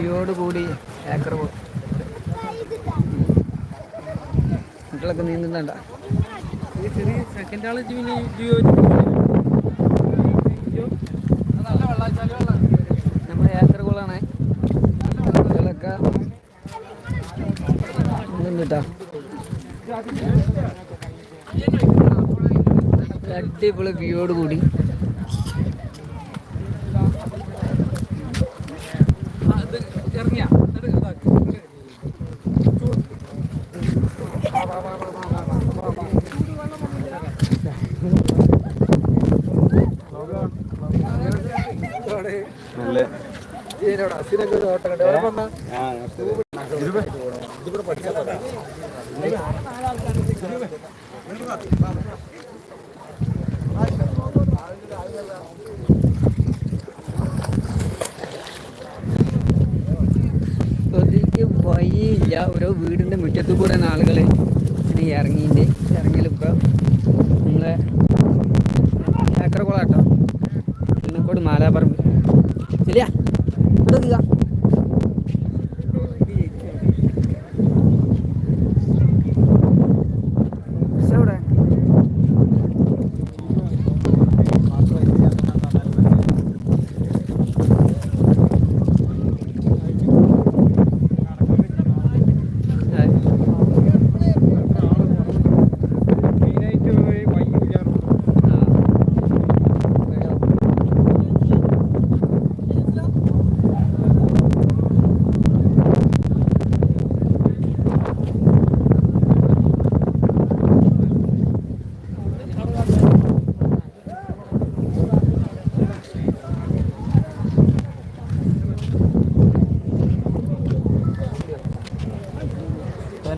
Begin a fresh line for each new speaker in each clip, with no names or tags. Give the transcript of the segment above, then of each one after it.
വ്യൂയോട് കൂടി ഏക്കർ പോ കുട്ടികളൊക്കെ നീന്തുന്നുണ്ട?
ചെറിയ സെക്കൻഡ് ആൾ നമ്മൾ
നമ്മുടെ ഏക്കർ കുളമാണ് കുട്ടികളൊക്കെ നീന്തുന്നുട്ടാ അടിപൊളി വ്യൂയോട് കൂടി
ഇറങ്ങിയ.
ഒതിക്ക് വഴിയില്ല ഓരോ വീടിന്റെ മുറ്റത്ത് കൂടെ ആളുകൾ ഇങ്ങനെ ഇറങ്ങിയിട്ട് ഇറങ്ങിയിലിപ്പോൾ നമ്മളെ ഏക്കറക്കുളം കേട്ടോ ഇന്നക്കോട് മാലാപ്പറമ്പ് ശരിയാ ഇവിടെ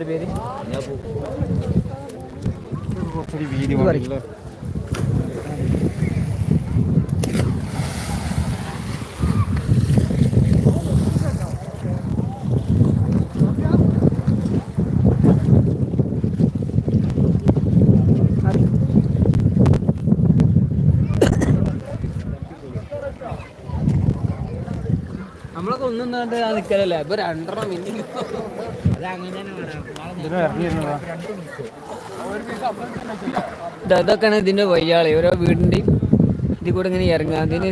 പേര്? നമ്മളൊക്കെ ഒന്നും നിൽക്കലല്ലേ ഇപ്പൊ രണ്ടെണ്ണം മിനിറ്റ് ഇത് അതൊക്കെയാണ് ഇതിന്റെ വയ്യാളി. ഓരോ വീടിന്റെയും ഇതിൽ കൂടെ ഇങ്ങനെ ഇറങ്ങുക. അതിന്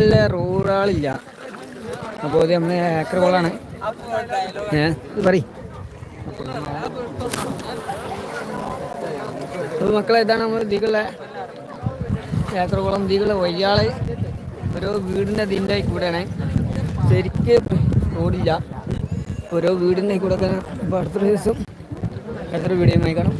അല്ല റൂറാളില്ല അപ്പോൾ ഇത് നമ്മൾ ഏക്കർ കോളാണ് ഏ ഇത് പറയും. മക്കളെ ഇതാണ് നമ്മൾ ഇതികളെ ഏക്കർ കുളം വയ്യാളെ വയ്യാൾ ഓരോ വീടിന്റെ ഇതിന്റെ കൂടെയാണ്. ശരിക്ക് റോഡില്ല ഓരോ വീടിന്റെ കൂടെ തന്നെ ഇപ്പോൾ അടുത്ത ദിവസം എത്ര വീഡിയോ കാണും?